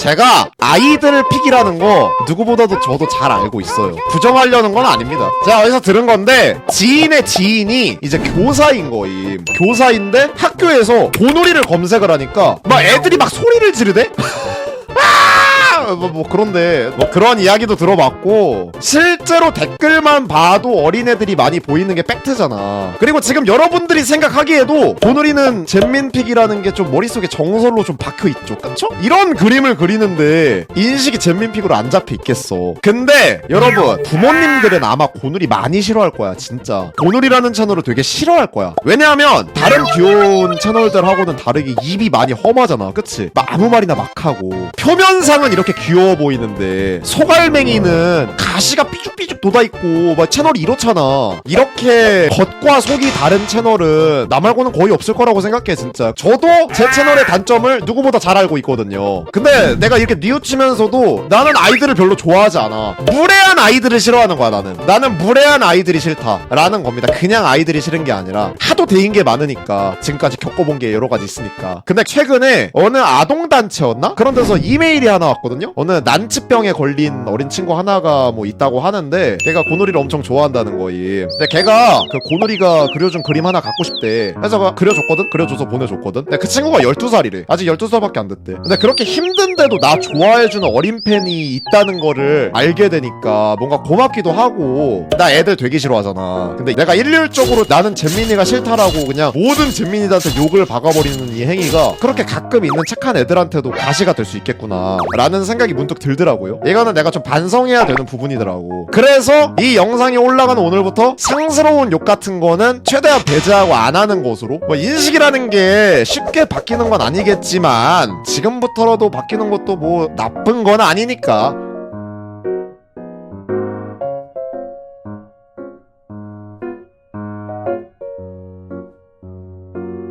제가 아이들 픽이라는 거 누구보다도 저도 잘 알고 있어요. 부정하려는 건 아닙니다. 제가 어디서 들은 건데 지인의 지인이 이제 교사인 거임. 교사인데 학교에서 도놀이를 검색을 하니까 막 애들이 막 소리를 지르대? 아! 뭐, 뭐 그런데 뭐 그런 이야기도 들어봤고 실제로 댓글만 봐도 어린애들이 많이 보이는 게 팩트잖아 그리고 지금 여러분들이 생각하기에도 도누리는 잼민픽이라는 게 좀 머릿속에 정설로 좀 박혀 있죠 그쵸? 이런 그림을 그리는데 인식이 잼민픽으로 안 잡혀 있겠어 근데 여러분 부모님들은 아마 고누리 많이 싫어할 거야 진짜 고누리라는 채널을 되게 싫어할 거야 왜냐하면 다른 귀여운 채널들하고는 다르게 입이 많이 험하잖아 그치? 막 아무 말이나 막 하고 표면상은 이렇게 귀여워 보이는데. 소갈맹이는 가시가 삐죽삐죽 돋아있고 막 채널이 이렇잖아. 이렇게 겉과 속이 다른 채널은 나 말고는 거의 없을 거라고 생각해 진짜. 저도 제 채널의 단점을 누구보다 잘 알고 있거든요. 근데 내가 이렇게 뉘우치면서도 나는 아이들을 별로 좋아하지 않아. 무례한 아이들을 싫어하는 거야 나는. 나는 무례한 아이들이 싫다 라는 겁니다. 그냥 아이들이 싫은 게 아니라. 하도 대인 게 많으니까. 지금까지 겪어본 게 여러 가지 있으니까. 근데 최근에 어느 아동단체였나? 그런 데서 이메일이 하나 왔거든요? 어느 난치병에 걸린 어린 친구 하나가 뭐 있다고 하는데 걔가 고노리를 엄청 좋아한다는 거임. 근데 걔가 그 고노리가 그려준 그림 하나 갖고 싶대. 그래서 그 그려줬거든? 그려줘서 보내줬거든? 근데 그 친구가 12살이래. 아직 12살밖에 안 됐대. 근데 그렇게 힘든데도 나 좋아해주는 어린 팬이 있다는 거를 알게 되니까 뭔가 고맙기도 하고. 나 애들 되게 싫어하잖아. 근데 내가 일률적으로 나는 잼민이가 싫다라고 그냥 모든 잼민이들한테 욕을 박아버리는 이 행위가 그렇게 가끔 있는 착한 애들한테도 가시가 될 수 있겠구나. 라는 생각이 문득 들더라고요. 이거는 내가 좀 반성해야 되는 부분이더라고 그래서 이 영상이 올라가는 오늘부터 상스러운 욕 같은 거는 최대한 배제하고 안 하는 것으로. 뭐 인식이라는 게 쉽게 바뀌는 건 아니겠지만 지금부터라도 바뀌는 것도 뭐 나쁜 건 아니니까